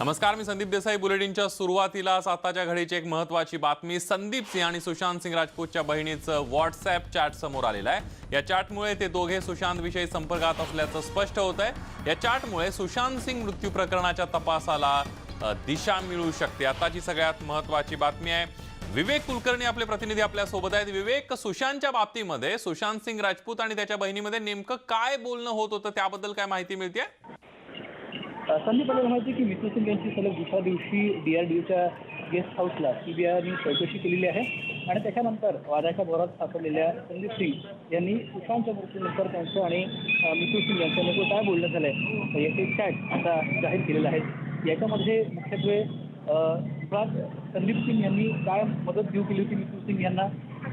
नमस्कार मी संदीप देसाई. बुलेटिनच्या सुरुवातीलाच आताच्या घडीची एक महत्वाची बातमी संदीप सिंह आणि सुशांत सिंग राजपूतच्या बहिणीचं व्हॉट्सअप चॅट समोर आलेलं आहे. या चॅटमुळे ते दोघे सुशांत विषयी संपर्कात असल्याचं स्पष्ट होत आहे. या चॅटमुळे सुशांत सिंग मृत्यू प्रकरणाच्या तपासाला दिशा मिळू शकते. आताची सगळ्यात महत्वाची बातमी आहे. विवेक कुलकर्णी आपले प्रतिनिधी आपल्यासोबत आहेत. विवेक सुशांतच्या बाबतीमध्ये सुशांत सिंग राजपूत आणि त्याच्या बहिणीमध्ये नेमकं काय बोलणं होत होतं? त्याबद्दल काय माहिती मिळते संदीप आपल्याला माहिती की मित्र सिंग यांची सलग दुसऱ्या दिवशी डीआरडीओच्या गेस्ट हाऊसला सीबीआयने चौकशी केलेली आहे. आणि त्याच्यानंतर वादाच्या भरात सापडलेल्या संदीप सिंग यांनी सुशांतच्या मृत्यूनंतर त्यांचं आणि मिथू सिंग यांचं काय बोलणं झालंय याचे चॅट आता जाहीर केलेलं आहे याच्यामध्ये मुख्यत्वे मुळात संदीप सिंग यांनी काय मदत देऊ केली होती मितू सिंग यांना?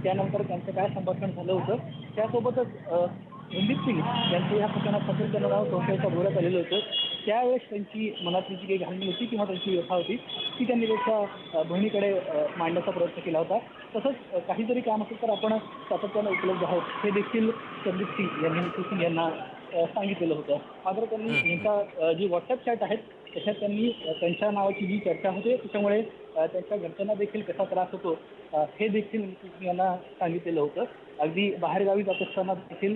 त्यानंतर त्यांचं काय संभाषण झालं होतं? त्यासोबतच संदीप सिंग यांचं या प्रकरणात सातत्यानं नाव संशयाच्या भोवऱ्यात आलेलं होतं. त्यावेळेस त्यांची मनातली जी काही घालमेल होती किंवा त्यांची व्यथा होती ती त्यांनी त्याच्या बहिणीकडे मांडण्याचा प्रयत्न केला होता. तसंच अ, काही जरी काम असेल तर आपण सातत्यानं उपलब्ध आहोत हे देखील संदीप सिंग यांनी सिंग यांना सांगितलेलं होतं. मात्र त्यांनी यांच्या अ, जी व्हॉट्सअप चॅट आहेत त्याच्यात त्यांनी त्यांच्या नावाची जी चर्चा होते त्याच्यामुळे त्यांच्या घरच्यांना देखील कसा त्रास होतो हे देखील मितू सिंग यांना सांगितलेलं होतं. अगदी बाहेरगावी जात असताना देखील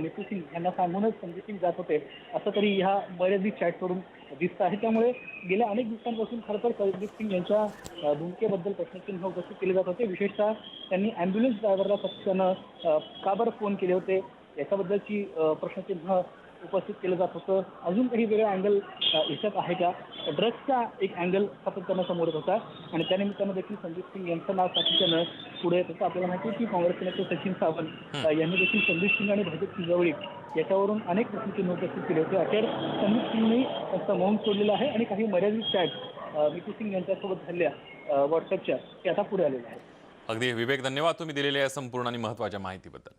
मितू सिंग यांना सांगूनच संजय सिंग जात होते. असं तरी ह्या मर्यादित चॅटवरून दिसतं आहे. त्यामुळे गेल्या अनेक दिवसांपासून खरं तर कलदीप सिंग यांच्या भूमिकेबद्दल प्रश्नचिन्ह उपस्थित केले जात होते. विशेषतः त्यांनी ॲम्ब्युलन्स ड्रायव्हरला सातत्यानं का बरं फोन केले होते? याच्याबद्दलची प्रश्नचिन्ह उपस्थित केलं जात होतं. अजून काही वेगळा अँगल ह्याच्यात आहे का ड्रग्सचा एक अँगल सातत्यानं समोर येत होता. आणि त्यानिमित्तानं देखील संदीप सिंग यांचं नाव सातत्यानं पुढे येत होतं. आपल्याला माहिती आहे की काँग्रेसचे नेते सचिन सावंत यांनी देखील संदीप सिंग आणि भाजपची जवळीक याच्यावरून अनेक प्रश्नचिन्ह उपस्थित केले होते. अखेर संदीप सिंगने त्यांचं मौन सोडलेलं आहे आणि काही मर्यादित चॅट मितू सिंग यांच्यासोबत झालेल्या व्हॉट्सअपच्या ते आता पुढे आलेल्या आहेत. अगदी. विवेक धन्यवाद तुम्ही दिलेल्या या संपूर्ण आणि महत्त्वाच्या माहितीबद्दल.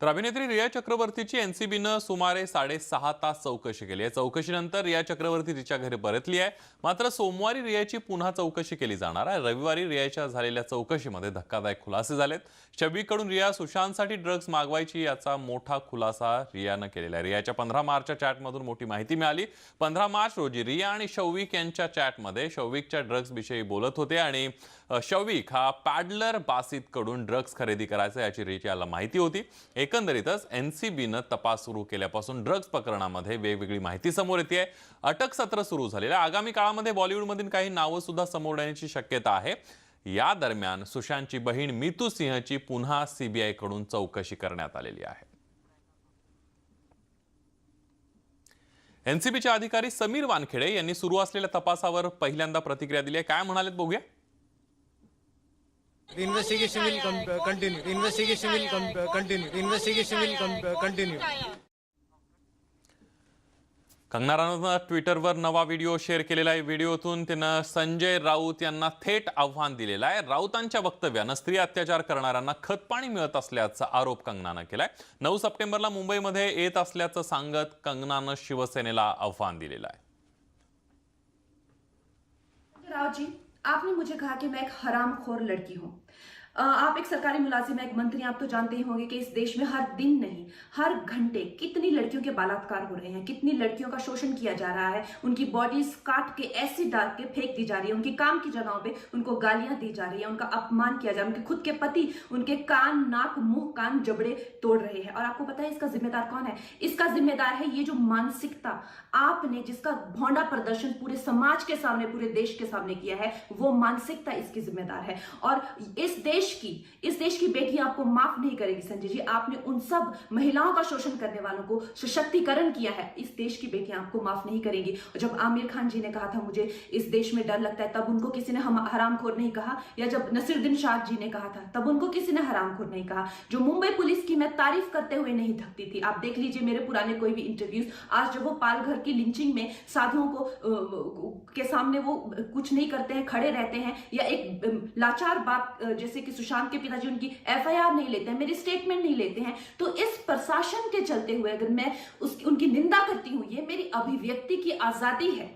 तर अभिनेत्री रिया चक्रवर्तीची एनसीबीनं सुमारे साडेसहा तास चौकशी केली आहे. चौकशीनंतर रिया चक्रवर्ती तिच्या घरी परतली आहे. मात्र सोमवारी रियाची पुन्हा चौकशी केली जाणार आहे. रविवारी रियाच्या झालेल्या चौकशीमध्ये धक्कादायक खुलासे झालेत. शबीकडून रिया सुशांतसाठी ड्रग्ज मागवायची याचा मोठा खुलासा रियानं केलेला आहे. रियाच्या पंधरा मार्चच्या चॅटमधून मोठी माहिती मिळाली. पंधरा मार्च रोजी रिया आणि शौविक यांच्या चॅटमध्ये शौविकच्या ड्रग्जविषयी बोलत होते आणि शौविक हा पॅडलर बासितकडून ड्रग्ज खरेदी करायचा याची रियाला माहिती होती. एकंदरीतच एन सी बीनं तपास सुरू केल्यापासून ड्रग्ज प्रकरणामध्ये वेगवेगळी माहिती समोर येते अटक सत्र सुरू झालेलं आहे. आगामी काळामध्ये बॉलिवूडमधील काही नावं सुद्धा समोर येण्याची शक्यता आहे. या दरम्यान सुशांतची बहीण मितू सिंहची पुन्हा सीबीआयकडून चौकशी करण्यात आलेली आहे. एनसीबीचे अधिकारी समीर वानखेडे यांनी सुरू असलेल्या तपासावर पहिल्यांदा प्रतिक्रिया दिली आहे. काय म्हणालेत बघूया. The investigation will uh, continue. The investigation will uh, continue. The investigation will uh, continue. Kangana रनौतनं ट्विटरवर नवा व्हिडिओ शेअर केलेला आहे व्हिडिओतून तिनं संजय राऊत यांना थेट आव्हान दिलेलं आहे राऊतांच्या वक्तव्यानं स्त्री अत्याचार करणाऱ्यांना खतपाणी मिळत असल्याचा आरोप कंगनानं केलाय नऊ सप्टेंबरला मुंबईमध्ये येत असल्याचं सांगत कंगनानं शिवसेनेला आव्हान दिलेलं आहे आपने मुझे कहा कि मैं एक हरामखोर लड़की हूँ। आप एक सरकारी मुलाजिम हैं, एक मंत्री आप तो जानते ही होंगे कि इस देश में हर दिन नहीं हर घंटे कितनी लड़कियों के बलात्कार हो रहे हैं कितनी लड़कियों का शोषण किया जा रहा है उनकी बॉडीज काट के एसिड डाल के फेंक दी जा रही है उनकी काम की जगहों पे उनको गालियाँ दी जा रही है उनका अपमान किया जा रहा है उनके खुद के पति उनके कान नाक मुँह कान जबड़े तोड़ रहे हैं। और आपको पता है इसका जिम्मेदार कौन है? इसका जिम्मेदार है ये जो मानसिकता आपने जिसका भौंडा प्रदर्शन पूरे समाज के सामने पूरे देश के सामने किया है वो मानसिकता इसकी जिम्मेदार है। और इस देश की, इस देश की बेटी आपको माफ़ नहीं करेगी, संजय जी। आपने उन सब महिलाओं का शोषण करने वालों को सशक्तिकरण किया है। इस देश की बेटियाँ आपको माफ़ नहीं करेंगी। और जब आमिर खान जी ने कहा था मुझे, इस देश में डर लगता है, तब उनको किसी ने हम हरामखोर नहीं कहा। या जब नसीरुद्दीन शाह जी ने कहा था, तब उनको किसी ने हरामखोर नहीं कहा। जो मुंबई पुलिस की मैं तारीफ़ करते हुए नहीं थकती थी। आप देख लीजिए मेरे पुराने कोई भी इंटरव्यूज़ आज जब वो पालघर की लिंचिंग में साधुओं को के सामने वो कुछ नहीं करते हैं, खड़े रहते हैं, या एक लाचार बात जैसे कि सुशांत के पिताजी उनकी एफआईआर नहीं लेते हैं, मेरी स्टेटमेंट नहीं लेते हैं। तो इस प्रशासन के चलते हुए अगर मैं उसकी, उनकी निंदा करती हूँ, ये मेरी अभिव्यक्ति की आज़ादी है।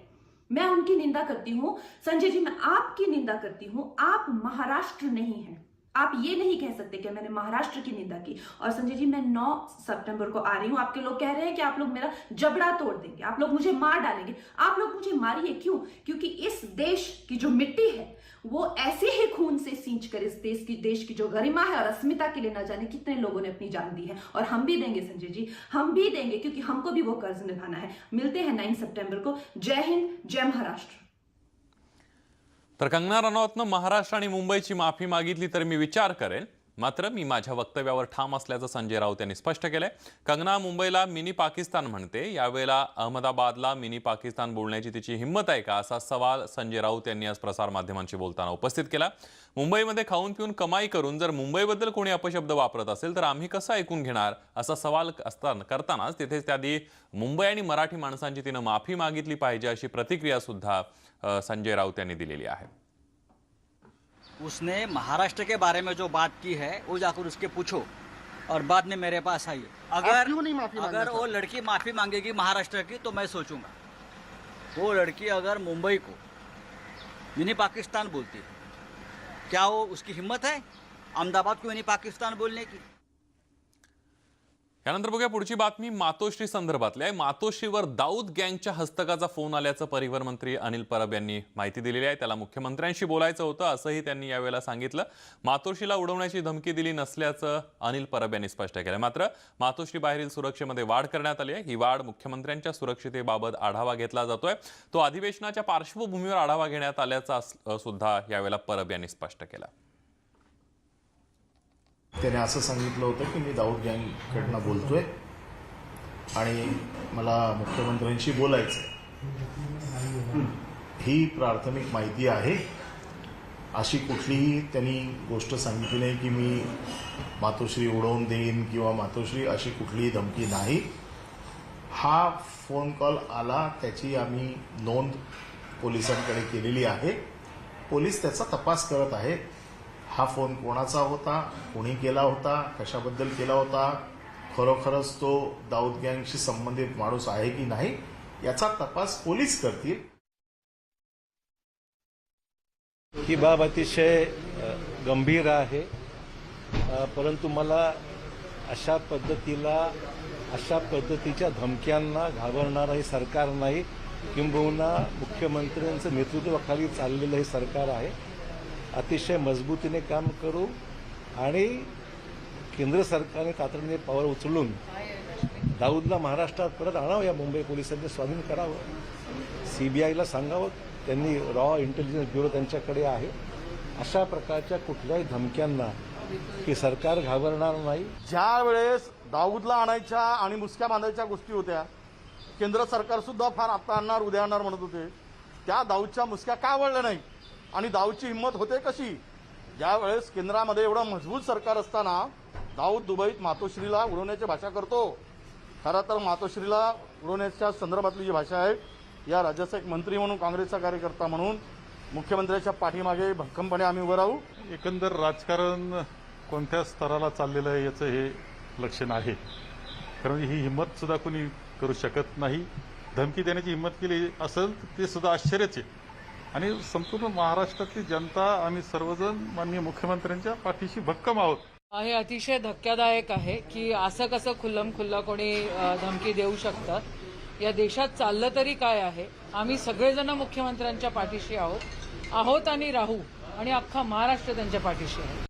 मैं उनकी निंदा करती हूँ। संजय जी, मैं आपकी निंदा करती हूँ, आप महाराष्ट्र नहीं है। आप ये नहीं कह सकते कि मैंने महाराष्ट्र की निंदा की। और संजय जी, मैं 9 सितंबर को आ रही हूँ। आपके लोग कह रहे हैं कि आप लोग मेरा जबड़ा तोड़ देंगे। आप लोग मुझे मार डालेंगे। आप लोग मुझे मारिए क्यों? क्योंकि इस देश की जो मिट्टी है, वो ऐसे ही खून से सींच कर इस देश की देश की जो गरिमा है और अस्मिता के लिए न जाने कितने लोगों ने अपनी जान दी है। और हम भी देंगे संजय जी, हम भी देंगे, क्योंकि हमको भी वो कर्ज निभाना है। मिलते हैं नाइन सितंबर को। जय हिंद, जय महाराष्ट्र। तर कंगना रनौतनं महाराष्ट्र आणि मुंबईची माफी मागितली तर मी विचार करेन. मात्र मी माझ्या वक्तव्यावर ठाम असल्याचं संजय राऊत यांनी स्पष्ट केलंय. कंगना मुंबईला मिनी पाकिस्तान म्हणते. यावेळेला अहमदाबादला मिनी पाकिस्तान बोलण्याची तिची हिंमत आहे का असा सवाल संजय राऊत यांनी आज प्रसारमाध्यमांशी बोलताना उपस्थित केला. मुंबईमध्ये खाऊन पिऊन कमाई करून जर मुंबईबद्दल कोणी अपशब्द वापरत असेल तर आम्ही कसं ऐकून घेणार? असा सवाल असताना करतानाच तिथेच त्याआधी मुंबई आणि मराठी माणसांची तिनं माफी मागितली पाहिजे अशी प्रतिक्रिया सुद्धा संजय राउत यांनी दिलेली आहे. उसने महाराष्ट्र के बारे में जो बात की है वो जाकर उसके पूछो और बाद में मेरे पास आइए। अगर क्यों नहीं माफ़ी अगर वो लड़की माफ़ी मांगेगी महाराष्ट्र की तो मैं सोचूँगा। वो लड़की अगर मुंबई को मिनी पाकिस्तान बोलती है क्या वो उसकी हिम्मत है अहमदाबाद को मिनी पाकिस्तान बोलने की? यानंतर बघूया पुढची बातमी मातोश्री संदर्भातली आहे. मातोश्रीवर दाऊद गँगच्या हस्तकाचा फोन आल्याचं परिवहन मंत्री अनिल परब यांनी माहिती दिलेली आहे. त्याला मुख्यमंत्र्यांशी बोलायचं होतं असंही त्यांनी यावेळेला सांगितलं. मातोश्रीला उडवण्याची धमकी दिली नसल्याचं अनिल परब यांनी स्पष्ट केलं. मात्र मातोश्री बाहेरील सुरक्षेमध्ये वाढ करण्यात आली आहे. ही वाढ मुख्यमंत्र्यांच्या सुरक्षितेबाबत आढावा घेतला जातोय. तो अधिवेशनाच्या पार्श्वभूमीवर आढावा घेण्यात आल्याचा सुद्धा यावेळेला परब यांनी स्पष्ट केला. त्याने असं सांगितलं होतं की मी दाऊद गँगकडनं बोलतोय आणि मला मुख्यमंत्र्यांशी बोलायचं ही प्राथमिक माहिती आहे. अशी कुठलीही त्यांनी गोष्ट सांगितली नाही की मी मातोश्री उडवून देईन किंवा मातोश्री अशी कुठलीही धमकी नाही. हा फोन कॉल आला त्याची आम्ही नोंद पोलिसांकडे केलेली आहे. पोलीस त्याचा तपास करत आहेत. हा फोन कोणाचा होता? कोणी केला होता? कशाबद्दल केला होता? खरोखरच तो दाऊद गँगशी संबंधित माणूस आहे की नाही याचा तपास पोलीस करतील. ही बाब अतिशय गंभीर आहे. परंतु मला अशा पद्धतीला अशा पद्धतीच्या धमक्यांना घाबरणारं हे सरकार नाही. किंबहुना मुख्यमंत्र्यांचं नेतृत्वाखाली चाललेलं हे सरकार आहे. अतिशय मजबूतीने काम करू आणि केंद्र सरकारने तातडीने पावर उचलून दाऊदला महाराष्ट्रात परत आणावं या मुंबई पोलिसांनी स्वाधीन करावं. सीबीआयला सांगावं त्यांनी रॉ इंटेलिजन्स ब्युरो त्यांच्याकडे आहे. अशा प्रकारच्या कुठल्याही धमक्यांना की सरकार घाबरणार नाही. ज्या वेळेस दाऊदला आणायच्या आणि मुसक्या बांधायच्या गोष्टी होत्या केंद्र सरकार सुद्धा फार आता आणणार उद्या आणणार म्हणत होते त्या दाऊदच्या मुसक्या का वळल्या नाही आणि दाऊदची हिंमत होते कशी? ज्या वेळेस केंद्रामध्ये एवढं मजबूत सरकार असताना दाऊद दुबईत मातोश्रीला उडवण्याची भाषा करतो. खरं तर मातोश्रीला उडवण्याच्या संदर्भातली जी भाषा आहे या राज्याचा एक मंत्री म्हणून काँग्रेसचा कार्यकर्ता म्हणून मुख्यमंत्र्यांच्या पाठीमागे भक्कमपणे आम्ही उभं राहू. एकंदर राजकारण कोणत्या स्तराला चाललेलं आहे याचं हे लक्षण आहे. कारण ही हिंमत सुद्धा कोणी करू शकत नाही. धमकी देण्याची हिंमत केली असेल तर ते सुद्धा आश्चर्यच आहे. आणि संपूर्ण महाराष्ट्रातली जनता आम्ही सर्वजण माननीय मुख्यमंत्र्यांच्या पाठीशी भक्कम आहोत. हे अतिशय धक्कादायक आहे की असं कसं खुल्लम खुल्ला कोणी धमकी देऊ शकतं? या देशात चाललं तरी काय आहे? आम्ही सगळेजण मुख्यमंत्र्यांच्या पाठीशी आहोत. आहोत आणि राहू. आणि अख्खा महाराष्ट्र त्यांच्या पाठीशी आहे.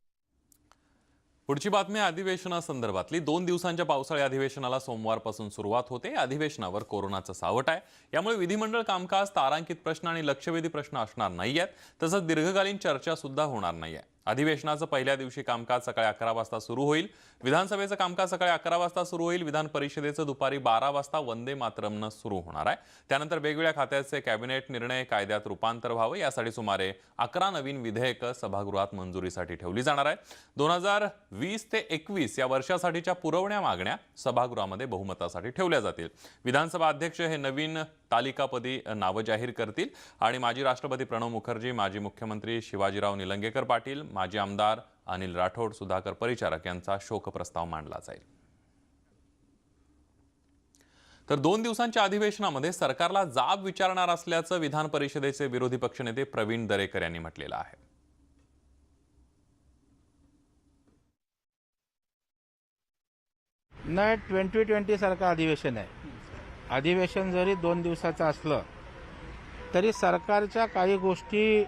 पुढची बातमी अधिवेशनासंदर्भातली. दोन दिवसांच्या पावसाळी अधिवेशनाला सोमवारपासून सुरुवात होते. या अधिवेशनावर कोरोनाचं सावट आहे. यामुळे विधिमंडळ कामकाज तारांकित प्रश्न आणि लक्षवेधी प्रश्न असणार नाहीयेत. तसंच दीर्घकालीन चर्चा सुद्धा होणार नाहीये. अधिवेशनाचं पहिल्या दिवशी कामकाज सकाळी अकरा वाजता सुरू होईल. विधानसभेचं कामकाज सकाळी अकरा वाजता सुरू होईल. विधान परिषदेचं दुपारी बारा वाजता वंदे मातरमनं सुरू होणार आहे. त्यानंतर वेगवेगळ्या खात्याचे कॅबिनेट निर्णय कायद्यात रूपांतर व्हावं. यासाठी सुमारे अकरा नवीन विधेयकं सभागृहात मंजुरीसाठी ठेवली जाणार आहेत. दोन हजार वीस ते एकवीस या वर्षासाठीच्या पुरवण्या मागण्या सभागृहामध्ये बहुमतासाठी ठेवल्या जातील. विधानसभा अध्यक्ष हे नवीन तालिकापदी नावं जाहीर करतील. आणि माजी राष्ट्रपती प्रणव मुखर्जी माजी मुख्यमंत्री शिवाजीराव निलंगेकर पाटील माजी आमदार अनिल राठोड सुधाकर परिचारक यांचा शोकप्रस्ताव मांडला जाईल. तर दोन दिवसांच्या अधिवेशनामध्ये सरकारला जाब विचारणार असल्याचं विधान परिषदेचे विरोधी पक्षनेते प्रवीण दरेकर यांनी म्हटलेलं आहे. नाही ट्वेंटी ट्वेंटी सारखं अधिवेशन आहे. अधिवेशन जरी दोन दिवसाचं असलं तरी सरकारच्या काही गोष्टी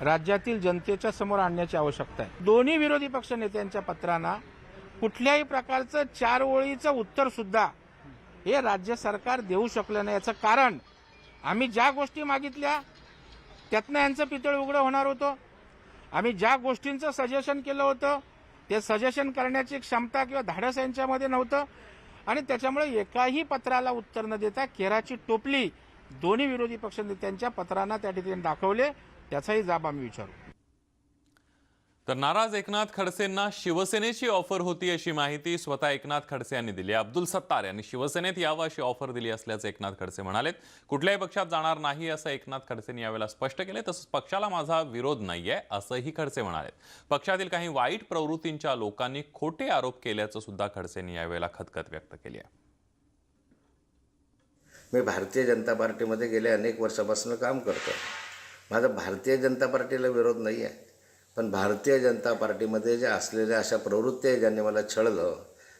राज्यातील जनतेच्या समोर आणण्याची आवश्यकता आहे. दोन्ही विरोधी पक्ष नेत्यांच्या पत्रांना कुठल्याही प्रकारचं चार ओळीचं उत्तर सुद्धा हे राज्य सरकार देऊ शकलं नाही. याचं कारण आम्ही ज्या गोष्टी मागितल्या त्यातनं यांचं पितळ उघडं होणार होतं. आम्ही ज्या गोष्टींचं सजेशन केलं होतं ते सजेशन करण्याची क्षमता किंवा धाडस यांच्यामध्ये नव्हतं. आणि त्याच्यामुळे एकाही पत्राला उत्तर न देता केराची टोपली दोन्ही विरोधी पक्षनेत्यांच्या पत्रांना त्या ठिकाणी दाखवले त्याचाही जाब आम्ही विचारू. तर नाराज एकनाथ खडसेंना शिवसेनेची ऑफर होती अशी माहिती स्वतः एकनाथ खडसे यांनी दिली अब्दुल सत्तार यांनी शिवसेनेत यावं अशी ऑफर दिली असल्याचं एकनाथ खडसे म्हणालेत. कुठल्याही पक्षात जाणार नाही असं एकनाथ खडसेंनी यावेळेला स्पष्ट केले तसंच पक्षाला माझा विरोध नाही आहे असंही खडसे म्हणालेत. पक्षातील काही वाईट प्रवृत्तींच्या लोकांनी खोटे आरोप केल्याचं सुद्धा खडसेंनी यावेळेला खतखत व्यक्त केली आहे. मी भारतीय जनता पार्टीमध्ये गेले अनेक वर्षापासून काम करतो माझा भारतीय जनता पार्टीला विरोध नाही आहे पण भारतीय जनता पार्टीमध्ये ज्या असलेल्या अशा प्रवृत्ती आहे ज्यांनी मला छळलं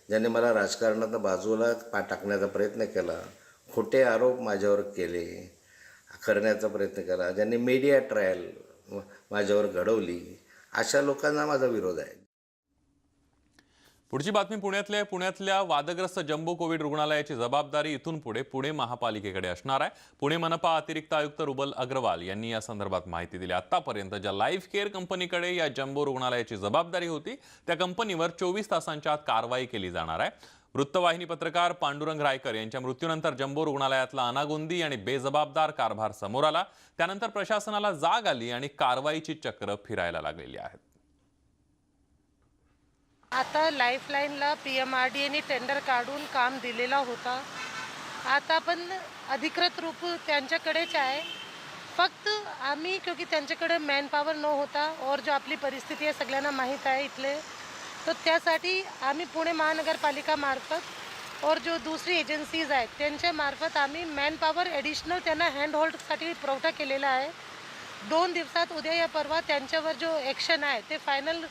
ज्यांनी मला राजकारणात बाजूला पा टाकण्याचा प्रयत्न केला खोटे आरोप माझ्यावर केले करण्याचा प्रयत्न केला ज्यांनी मीडिया ट्रायल माझ्यावर घडवली अशा लोकांना माझा विरोध आहे. पुढची बातमी पुण्यातल्या आहे. पुण्यातल्या वादग्रस्त जम्बो कोविड रुग्णालयाची जबाबदारी इथून पुढे पुणे महापालिकेकडे असणार आहे. पुणे मनपा अतिरिक्त आयुक्त रुबल अग्रवाल यांनी या संदर्भात माहिती दिली. आतापर्यंत ज्या लाईफ केअर कंपनीकडे या जम्बो रुग्णालयाची जबाबदारी होती त्या कंपनीवर चोवीस तासांच्या आत कारवाई केली जाणार आहे. वृत्तवाहिनी पत्रकार पांडुरंग रायकर यांच्या मृत्यूनंतर जम्बो रुग्णालयातला अनागोंदी आणि बेजबाबदार कारभार समोर आला. त्यानंतर प्रशासनाला जाग आली आणि कारवाईची चक्र फिरायला लागलेली आहेत. आता लाईफलाईनला पी एम आर डी एने टेंडर काढून काम दिलेला होता. आता पण अधिकृत रूप त्यांच्याकडेच आहे. फक्त आम्ही क्योंकि त्यांच्याकडे मॅनपावर न होता और जो आपली परिस्थिती आहे सगळ्यांना माहीत आहे इथले तर त्यासाठी आम्ही पुणे महानगरपालिकामार्फत और जो दुसरी एजन्सीज आहेत त्यांच्यामार्फत आम्ही मॅनपावर ॲडिशनल त्यांना हँडहोल्डसाठी पुरवठा केलेला आहे. दोन दिवसात उद्या या परवा त्यांच्यावर जो ॲक्शन आहे ते फायनल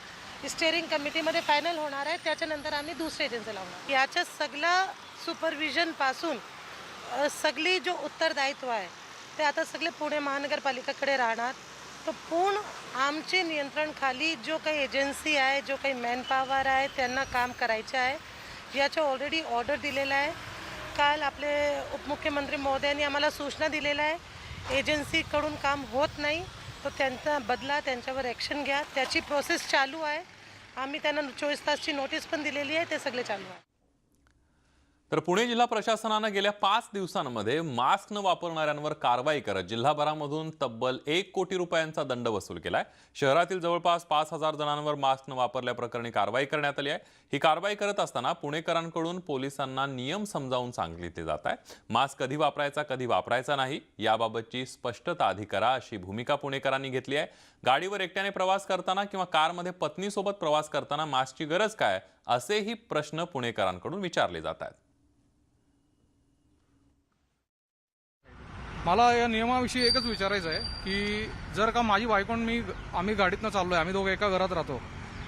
स्टेअरिंग कमिटीमध्ये फायनल होणार आहे. त्याच्यानंतर आम्ही दुसरे एजन्सी लावणार. याच्या सगळं सुपरविजनपासून सगळी जो उत्तरदायित्व आहे ते आता सगळे पुणे महानगरपालिकेकडे राहणार. तर पूर्ण आमचे नियंत्रणखाली जो काही एजन्सी आहे जो काही मॅनपावर आहे त्यांना काम करायचं आहे. याच्या ऑलरेडी ऑर्डर दिलेला आहे. काल आपले उपमुख्यमंत्री महोदयांनी आम्हाला सूचना दिलेल्या आहे. एजन्सीकडून काम होत नाही. तर त्यांचा बदला त्यांच्यावर ॲक्शन घ्या. त्याची प्रोसेस चालू आहे. आम्ही त्यांना चोवीस तासची नोटीस पण दिलेली आहे. ते सगळे चालू आहे. तर पुणे जिल्हा प्रशासनानं गेल्या पाच दिवसांमध्ये मास्क न वापरणाऱ्यांवर कारवाई करत जिल्हाभरामधून तब्बल एक कोटी रुपयांचा दंड वसूल केलाय. शहरातील जवळपास पाच हजार जणांवर मास्क न वापरल्याप्रकरणी कारवाई करण्यात आली आहे. ही कारवाई करत असताना पुणेकरांकडून पोलिसांना नियम समजावून सांगितले जात आहे. मास्क कधी वापरायचा कधी वापरायचा नाही याबाबतची स्पष्टता आधी करा अशी भूमिका पुणेकरांनी घेतली आहे. गाडीवर एकट्याने प्रवास करताना किंवा कारमध्ये पत्नीसोबत प्रवास करताना मास्कची गरज काय असेही प्रश्न पुणेकरांकडून विचारले जात आहेत. मला या नियमाविषयी एकच विचारायचं आहे की जर का माझी बायको मी आम्ही गाडीतनं चाललो आहे आम्ही दोघं एका घरात राहतो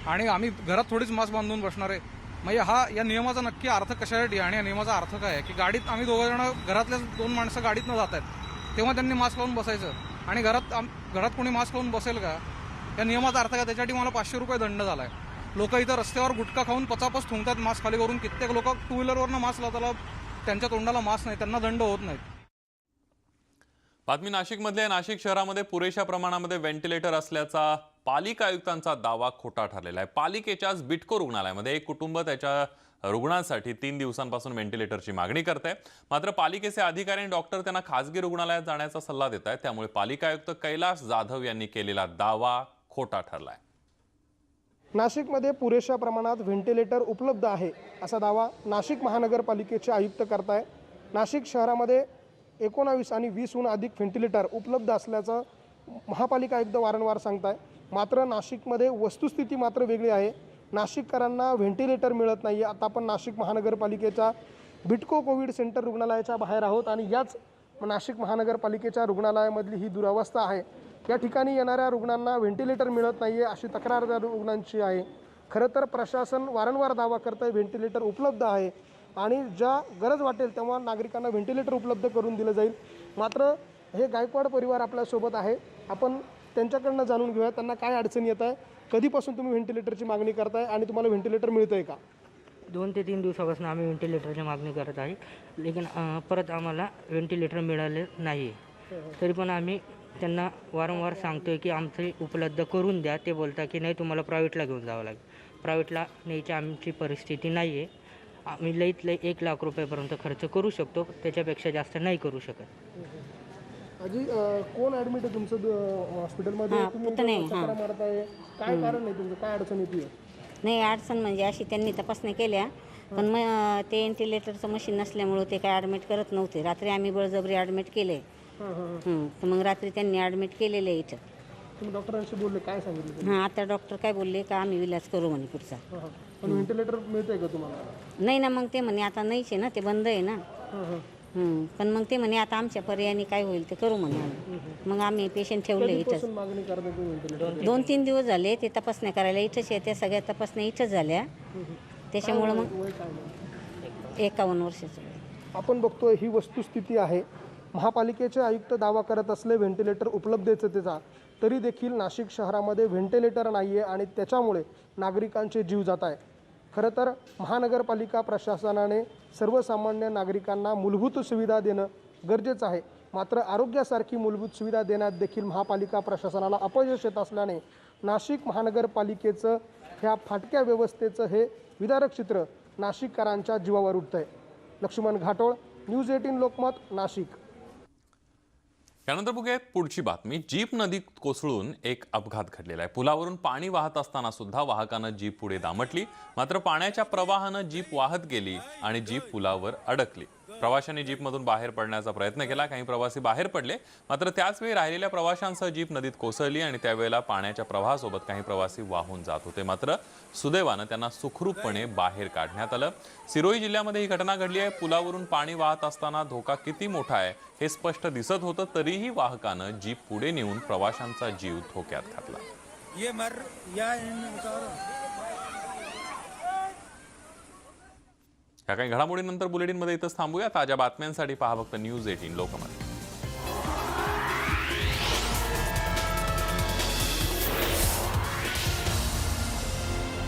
आणि आम्ही घरात थोडीच मास्क बांधून बसणार आहे म्हणजे हा या नियमाचा नक्की अर्थ कशासाठी आणि या नियमाचा अर्थ काय आहे? की गाडीत आम्ही दोघं जण घरातल्या दोन माणसं गाडीतनं जात आहेत तेव्हा त्यांनी मास्क लावून बसायचं आणि घरात घरात कोणी मास्क लावून बसेल का? या नियमाचा अर्थ काय? त्याच्यासाठी मला पाचशे रुपये दंड झाला आहे लोक इथं रस्त्यावर गुटखा खाऊन पचापच थुंकतात मास्क खाली करून. कित्येक लोक टू व्हीलरवरनं मास्क लावताला त्यांच्या तोंडाला मास्क नाही त्यांना दंड होत नाहीत. बातमी नाशिकमधल्या नाशिक शहरामध्ये पुरेशा प्रमाणामध्ये व्हेंटिलेटर असल्याचा पालिका आयुक्तांचा दावा खोटा ठरलेला आहे. पालिकेच्याच बिटको रुग्णालयामध्ये एक कुटुंब त्याच्या रुग्णांसाठी तीन दिवसांपासून व्हेंटिलेटरची मागणी करत आहे मात्र पालिकेचे अधिकारी आणि डॉक्टर त्यांना खासगी रुग्णालयात जाण्याचा सल्ला देत आहेत त्यामुळे पालिका आयुक्त कैलास जाधव यांनी केलेला दावा खोटा ठरलाय. नाशिकमध्ये पुरेशा प्रमाणात व्हेंटिलेटर उपलब्ध आहे असा दावा नाशिक महानगरपालिकेचे आयुक्त करताय. नाशिक शहरामध्ये एकोणावीस आणि वीसहून अधिक व्हेंटिलेटर उपलब्ध असल्याचं महापालिका आयुक्त वारंवार सांगताय. मात्र नाशिकमध्ये वस्तुस्थिती मात्र वेगळी आहे. नाशिककरांना व्हेंटिलेटर मिळत नाही आहे आता आपण नाशिक महानगरपालिकेच्या बिटको कोविड सेंटर रुग्णालयाच्या बाहेर आहोत आणि याच नाशिक महानगरपालिकेच्या रुग्णालयामधली ही दुरावस्था आहे. या ठिकाणी येणाऱ्या रुग्णांना व्हेंटिलेटर मिळत नाही आहे अशी तक्रार त्या रुग्णांची आहे. खरं तर प्रशासन वारंवार दावा करतं आहे व्हेंटिलेटर उपलब्ध आहे आणि ज्या गरज वाटेल तेव्हा नागरिकांना व्हेंटिलेटर उपलब्ध करून दिलं जाईल. मात्र हे गायकवाड परिवार आपल्यासोबत आहे. आपण त्यांच्याकडनं जाणून घेऊया त्यांना काय अडचणी येत आहे कधीपासून तुम्ही व्हेंटिलेटरची मागणी करताय आणि तुम्हाला व्हेंटिलेटर मिळतं आहे का? दोन ते तीन दिवसापासून आम्ही व्हेंटिलेटरची मागणी करत आहे. लेकिन परत आम्हाला व्हेंटिलेटर मिळाले नाही तरी पण आम्ही त्यांना वारंवार सांगतो आहे की आमचे उपलब्ध करून द्या. ते बोलता की नाही तुम्हाला प्रायव्हेटला घेऊन जावं लागेल. प्रायव्हेटला न्यायची आमची परिस्थिती नाही आहे आम्ही लईत लई एक लाख रुपयापर्यंत खर्च करू शकतो. त्याच्यापेक्षा जास्त नाही करू शकत. आजी अं, कोण ॲडमिट आहे तुमचं हॉस्पिटलमध्ये हां, हां. मारताय. काय कारण आहे तुमचं? काय अडचण येते? नाही अडचण म्हणजे अशी त्यांनी तपासणी केल्या. पण मग ते व्हेंटिलेटरचं मशीन नसल्यामुळं ते काय ॲडमिट करत नव्हते. रात्री आम्ही बळजबरी ॲडमिट केले. हां तर मग रात्री त्यांनी ॲडमिट केलेले आहे इथं. तुम्ही डॉक्टरांशी बोलले काय सांगितलं? हां आता डॉक्टर काय बोलले का आम्ही विलाज करू म्हणे पुढचा. हां, हां. पण व्हेंटिलेटर मिळतंय का तुम्हाला? नाही ना मग ते म्हणे आता नाहीच आहे ना ते बंद आहे ना. हां हां. हं, पण मग ते म्हणे आता आमच्या पर्यायाने काय होईल ते करू म्हणे आम्ही. मग आम्ही पेशंट ठेवले इथंच कधीपासून मागणी करताय तुम्ही व्हेंटिलेटर दोन तीन दिवस झाले ते तपासण्या करायला इथंच आहे त्या सगळ्या तपासण्या इथंच झाल्या. त्याच्यामुळं मग. एकावन्न वर्षाचं आपण बघतोय ही वस्तुस्थिती आहे. महापालिकेचे आयुक्त दावा करत असले व्हेंटिलेटर उपलब्धतेचा तरी देखील नाशिक शहरामध्ये व्हेंटिलेटर नाही आहे आणि त्याच्यामुळे नागरिकांचे जीव जात आहे. खरं तर महानगरपालिका प्रशासनाने सर्वसामान्य नागरिकांना मूलभूत सुविधा देणं गरजेचं आहे. मात्र आरोग्यासारखी मूलभूत सुविधा देण्यात देखील महापालिका प्रशासनाला अपयश येत असल्याने नाशिक महानगरपालिकेचं ह्या फाटक्या व्यवस्थेचं हे विदारक चित्र नाशिककरांच्या जीवावर उठतं आहे लक्ष्मण घाटोळ न्यूज एटीन लोकमत नाशिक. त्यानंतर बघूया पुढची बातमी. जीप नदीत कोसळून एक अपघात घडलेला आहे. पुलावरून पाणी वाहत असताना सुद्धा वाहकानं जीप पुढे दामटली. मात्र पाण्याच्या प्रवाहानं जीप वाहत गेली आणि जीप पुलावर अडकली. प्रवाशांनी जीपमधून बाहेर पडण्याचा प्रयत्न केला. काही प्रवासी बाहेर पडले. मात्र त्याच वेळी राहिलेल्या प्रवाशांसह जीप नदीत कोसळली आणि त्यावेळेला पाण्याच्या प्रवाहासोबत काही प्रवासी वाहून जात होते. मात्र सुदैवानं त्यांना सुखरूपपणे बाहेर काढण्यात आलं. सिरोही जिल्ह्यामध्ये ही घटना घडली आहे. पुलावरून पाणी वाहत असताना धोका किती मोठा आहे हे स्पष्ट दिसत होतं. तरीही वाहकानं जीप पुढे नेऊन प्रवाशांचा जीव धोक्यात घातला. ह्या काही घडामोडीनंतर बुलेटिनमध्ये इथंच थांबूया. ताज्या बातम्यांसाठी पहा फक्त न्यूज एटीन लोकमत.